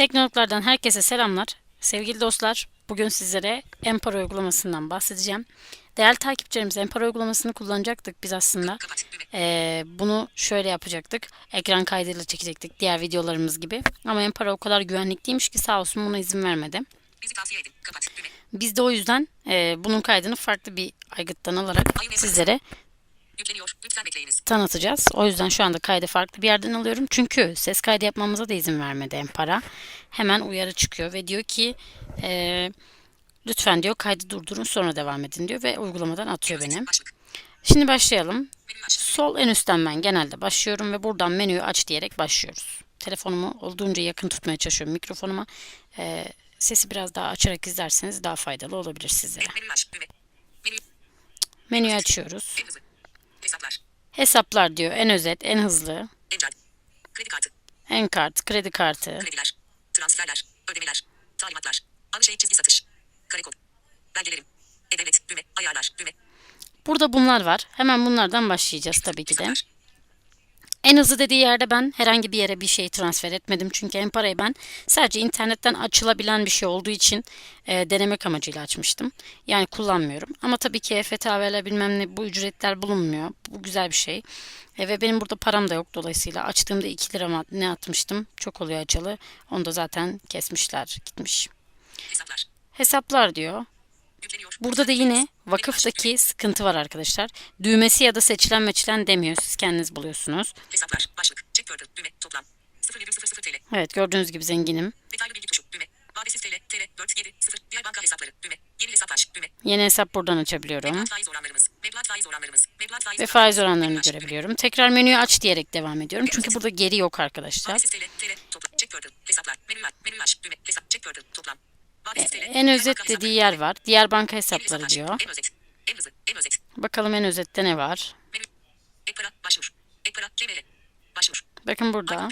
Teknologlardan herkese selamlar. Sevgili dostlar, bugün sizlere Empara uygulamasından bahsedeceğim. Değerli takipçilerimiz Empara uygulamasını kullanacaktık biz aslında. Ee, bunu şöyle yapacaktık. Ekran kaydıyla çekecektik diğer videolarımız gibi. Ama Empara o kadar güvenlikliymiş ki sağ olsun buna izin vermedi. Biz de o yüzden e, bunun kaydını farklı bir aygıttan alarak sizlere Yükleniyor. Lütfen bekleyiniz. tanıtacağız. O yüzden şu anda kaydı farklı bir yerden alıyorum. Çünkü ses kaydı yapmamıza da izin vermedi Empara. Hemen uyarı çıkıyor ve diyor ki e, lütfen diyor kaydı durdurun sonra devam edin diyor ve uygulamadan atıyor beni. Şimdi başlayalım. Sol en üstten ben genelde başlıyorum ve buradan menüyü aç diyerek başlıyoruz. Telefonumu olduğunca yakın tutmaya çalışıyorum mikrofonuma. E, sesi biraz daha açarak izlerseniz daha faydalı olabilir sizlere. Menüyü açıyoruz. Hesaplar. Hesaplar diyor en özet, en hızlı. Encel. Kredi kartı. En kart, kredi kartı. Krediler. Transferler. Ödemeler. Talimatlar. Alışveriş çizgi satış. Karekod. Belgelerim. E-Devlet. Düğme. Ayarlar. Düğme. Burada bunlar var. Hemen bunlardan başlayacağız tabii ki de. Hesaplar. En hızlı dediği yerde ben herhangi bir yere bir şey transfer etmedim. Çünkü Empara'yı ben sadece internetten açılabilen bir şey olduğu için e, denemek amacıyla açmıştım. Yani kullanmıyorum. Ama tabii ki EFTV'ler bilmem ne bu ücretler bulunmuyor. Bu güzel bir şey. E, ve benim burada param da yok dolayısıyla açtığımda 2 lira mı ne atmıştım. Çok oluyor açılı. Onu da zaten kesmişler gitmiş. Hesaplar. Hesaplar diyor. Burada da yine vakıftaki sıkıntı var arkadaşlar. Düğmesi ya da seçilen meçilen demiyor. Siz kendiniz buluyorsunuz. Hesaplar. Başlık. Çek gördüm. Düğme. Toplam. 0,00 TL. Evet gördüğünüz gibi zenginim. Detaylı bilgi tuşu. Düğme. Vadesiz TL. TL. 4 7 0. Diğer banka hesapları. Düğme. Yeni hesap aç. Düğme. Yeni hesap buradan açabiliyorum. Meblağ faiz oranlarımız. Meblağ faiz oranlarımız. Meblağ faiz Ve faiz oranlarını görebiliyorum. Tekrar menüyü aç diyerek devam ediyorum. Çünkü burada geri yok arkadaşlar. Vadesiz TL, TL, toplam, çek gördüm, hesaplar, menü aç, menü aç, düğme, hesap, çek gördüm, toplam. En özet dediği yer var. Diğer banka hesapları diyor. Bakalım en özette ne var. Bakın burada.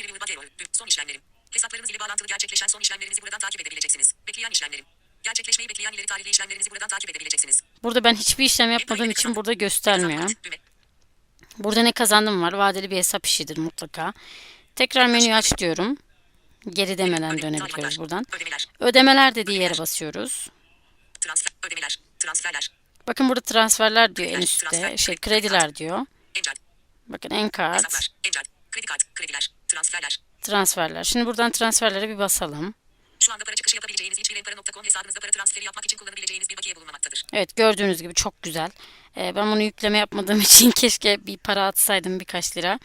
Son işlemlerim. Hesaplarımız ile bağlantılı gerçekleşen son işlemlerimizi buradan takip edebileceksiniz. Bekleyen işlemlerim. Gerçekleşmeyi bekleyen ileri tarihli işlemlerimizi buradan takip edebileceksiniz. Burada ben hiçbir işlem yapmadığım için burada göstermiyor. Burada ne kazandım var. Vadeli bir hesap işidir mutlaka. Tekrar menüyü aç diyorum. Geri demeden dönebiliyoruz buradan. Ödemeler, dediği yere basıyoruz. transfer, ödemeler, transferler, Bakın burada transferler diyor en üstte. Şey krediler diyor. Bakın en kart, hesaplar, encel, kredi krediler, transferler. transferler. Şimdi buradan transferlere bir basalım. Şu anda para çıkışı yapabileceğiniz hesabınızda para transferi yapmak için kullanabileceğiniz bir bakiye bulunmamaktadır. Evet gördüğünüz gibi çok güzel. Ee, ben bunu yükleme yapmadığım için keşke bir para atsaydım birkaç lira.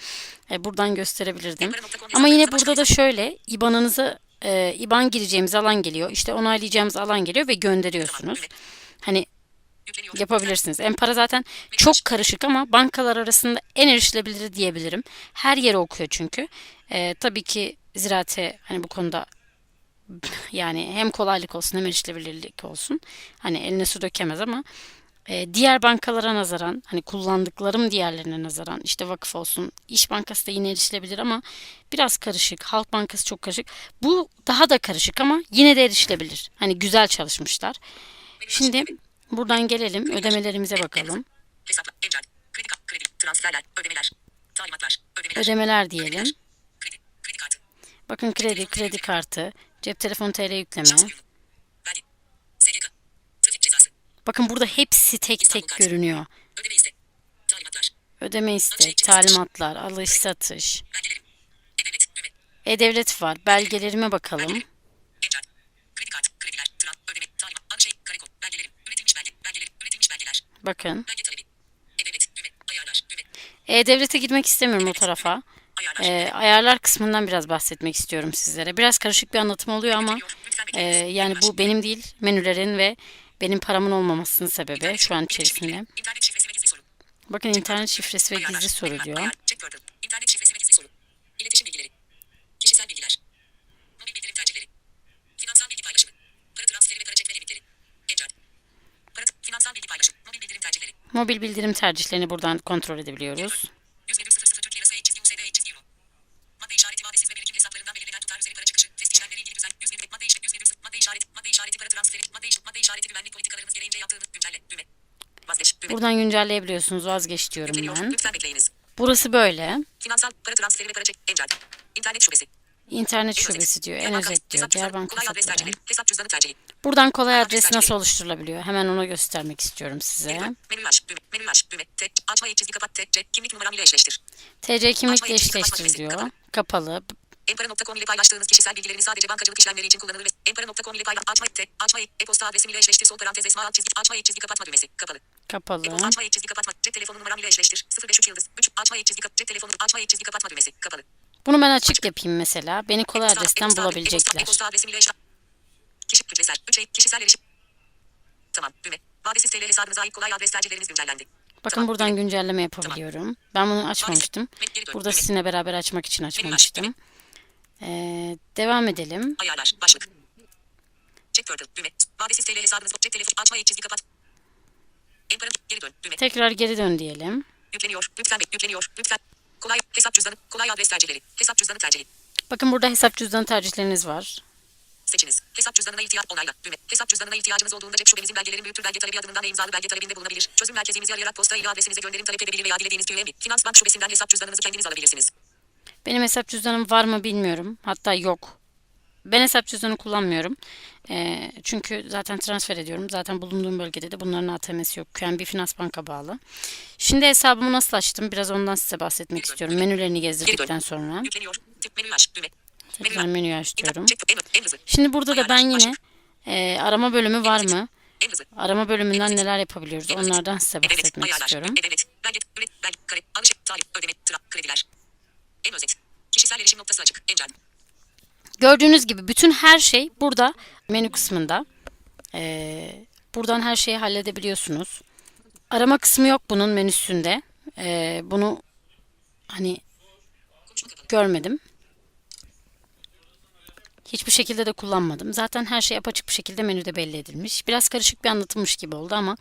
Ee, buradan gösterebilirdim. Ama yine burada da şöyle IBAN'ınızı e, IBAN gireceğimiz alan geliyor. İşte onaylayacağımız alan geliyor ve gönderiyorsunuz. Hani yapabilirsiniz. Empara zaten çok karışık ama bankalar arasında en erişilebilir diyebilirim. Her yere okuyor çünkü. Ee, tabii ki ziraate hani bu konuda yani hem kolaylık olsun hem erişilebilirlik olsun. Hani eline su dökemez ama e, diğer bankalara nazaran hani kullandıklarım diğerlerine nazaran işte vakıf olsun İş Bankası da yine erişilebilir ama biraz karışık. Halk Bankası çok karışık. Bu daha da karışık ama yine de erişilebilir. Hani güzel çalışmışlar. Şimdi buradan gelelim ödemelerimize bakalım. Ödemeler, diyelim. Bakın kredi, kredi kartı, cep telefonu TL yükleme. Bakın burada hepsi tek tek görünüyor. ödeme iste, talimatlar, Ödeme istek, talimatlar, alış satış. e-devlet, var. Belgelerime bakalım. Bakın. E-Devlet'e girmek istemiyorum o tarafa. Ee, ayarlar kısmından biraz bahsetmek istiyorum sizlere. Biraz karışık bir anlatım oluyor ama e, yani bu benim değil menülerin ve benim paramın olmamasının sebebi şu an içerisinde. Bakın internet şifresi ve gizli soru diyor. İnternet şifresi ve gizli soru. İletişim bilgileri. Kişisel bilgiler. Mobil bildirim tercihleri. Finansal bilgi paylaşımı. Para transferi ve para çekme limitleri. Encel. Para finansal bilgi paylaşım. Mobil bildirim tercihleri. Mobil bildirim tercihlerini buradan kontrol edebiliyoruz. İşareti güvenlik politikalarımız gereğince yaptığımız güncelle düğme. Vazgeç düğme. Buradan güncelleyebiliyorsunuz. Vazgeç diyorum Yükleniyor. ben. Lütfen bekleyiniz. Burası böyle. Finansal para transferi ve para çek. Encel. İnternet şubesi. İnternet En özet. şubesi diyor, en özet diyor. Diğer banka kolay adres tercihi. Hesap cüzdanı tercihi. Buradan kolay Adres adresi nasıl oluşturulabiliyor? Hemen onu göstermek istiyorum size. Menü aç. Düğme. Menü aç. Düğme. Tek. Açma çizgi kapat. Tek. Kimlik numaram ile eşleştir. TC kimlikle Açmayı eşleştir diyor. Kapalı. Empara.com ile paylaştığınız kişisel bilgilerini sadece bankacılık işlemleri için kullanılır ve Empara.com ile paylaş açma tek açma e-posta adresim ile eşleştir sol parantez esma alt çizgi açma çizgi kapatma düğmesi kapalı. Kapalı. E-posta açma çizgi kapatma cep telefonu numaram ile eşleştir 05 yıldız 3 açma çizgi kap cep telefonu açma çizgi kapatma düğmesi kapalı. Bunu ben açık yapayım mesela. Beni kolay E-posta- adresten e-posta- bulabilecekler. E-posta, adresim ile eşleştir. Kişi kütlesel 3 e, kişisel erişim. Tamam düğme. Vadesiz TL hesabınıza ait kolay adres tercihleriniz güncellendi. Bakın Tamam, buradan güncelleme yapabiliyorum. Ben bunu açmamıştım. Burada sizinle beraber açmak için açmamıştım. Ee, devam edelim. Ayarlar başlık. Check turtle düğme. Vadesiz TL hesabınız cep telefonu açma çizgi kapat. Empara geri dön düğme. Tekrar geri dön diyelim. Yükleniyor. Lütfen yükleniyor. Lütfen. Kolay hesap cüzdanı. Kolay adres tercihleri. Hesap cüzdanı tercihi. Bakın burada hesap cüzdanı tercihleriniz var. Seçiniz. Hesap cüzdanına ihtiyaç onayla. Düğme. Hesap cüzdanına ihtiyacınız olduğunda cep şubemizin belgelerin büyüktür belge talebi adımından ve imzalı belge talebinde bulunabilir. Çözüm merkezimizi arayarak posta ile adresinize gönderim talep edebilir veya dilediğiniz QM. Finans Bank şubesinden hesap cüzdanınızı kendiniz alabilirsiniz. Benim hesap cüzdanım var mı bilmiyorum. Hatta yok. Ben hesap cüzdanı kullanmıyorum. Ee, çünkü zaten transfer ediyorum. Zaten bulunduğum bölgede de bunların ATM'si yok. QNB Finans Bank'a bağlı. Şimdi hesabımı nasıl açtım? Biraz ondan size bahsetmek istiyorum. Menülerini gezdirdikten sonra. Tekrar menüyü aç. Şimdi burada da ben yine e, arama bölümü var mı? Arama bölümünden neler yapabiliyoruz? Onlardan size bahsetmek istiyorum. En özet. Kişisel erişim noktası açık. Encel. Gördüğünüz gibi bütün her şey burada menü kısmında. Ee, buradan her şeyi halledebiliyorsunuz. Arama kısmı yok bunun menüsünde. Ee, bunu hani görmedim. Hiçbir şekilde de kullanmadım. Zaten her şey apaçık bir şekilde menüde belli edilmiş. Biraz karışık bir anlatılmış gibi oldu ama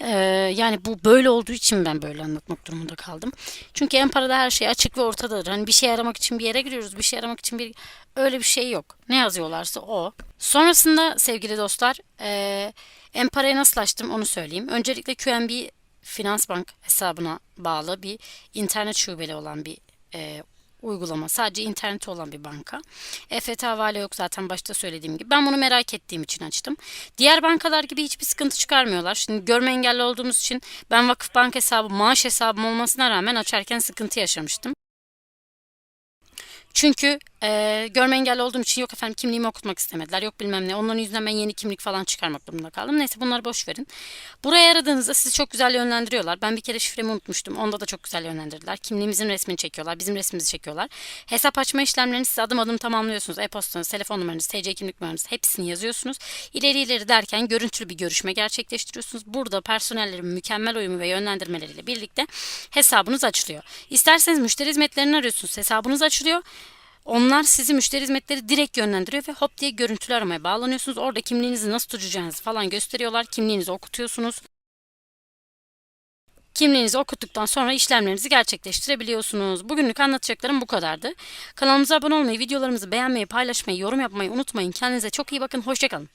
e, yani bu böyle olduğu için ben böyle anlatmak durumunda kaldım. Çünkü en parada her şey açık ve ortadadır. Hani bir şey aramak için bir yere giriyoruz, bir şey aramak için bir öyle bir şey yok. Ne yazıyorlarsa o. Sonrasında sevgili dostlar, e, en parayı nasıl açtım onu söyleyeyim. Öncelikle QNB Finans Bank hesabına bağlı bir internet şubeli olan bir e, uygulama. Sadece interneti olan bir banka. EFT havale yok zaten başta söylediğim gibi. Ben bunu merak ettiğim için açtım. Diğer bankalar gibi hiçbir sıkıntı çıkarmıyorlar. Şimdi görme engelli olduğumuz için ben Vakıfbank hesabı, maaş hesabım olmasına rağmen açarken sıkıntı yaşamıştım. Çünkü e, görme engelli olduğum için yok efendim kimliğimi okutmak istemediler. Yok bilmem ne. Onların yüzünden ben yeni kimlik falan çıkarmak durumunda kaldım. Neyse bunları boş verin. Buraya aradığınızda sizi çok güzel yönlendiriyorlar. Ben bir kere şifremi unutmuştum. Onda da çok güzel yönlendirdiler. Kimliğimizin resmini çekiyorlar. Bizim resmimizi çekiyorlar. Hesap açma işlemlerini siz adım adım tamamlıyorsunuz. E-postanız, telefon numaranız, TC kimlik numaranız hepsini yazıyorsunuz. İleri ileri derken görüntülü bir görüşme gerçekleştiriyorsunuz. Burada personellerin mükemmel uyumu ve yönlendirmeleriyle birlikte hesabınız açılıyor. İsterseniz müşteri hizmetlerini arıyorsunuz. Hesabınız açılıyor. Onlar sizi müşteri hizmetleri direkt yönlendiriyor ve hop diye görüntülü aramaya bağlanıyorsunuz. Orada kimliğinizi nasıl tutacağınızı falan gösteriyorlar. Kimliğinizi okutuyorsunuz. Kimliğinizi okuttuktan sonra işlemlerinizi gerçekleştirebiliyorsunuz. Bugünlük anlatacaklarım bu kadardı. Kanalımıza abone olmayı, videolarımızı beğenmeyi, paylaşmayı, yorum yapmayı unutmayın. Kendinize çok iyi bakın. Hoşçakalın.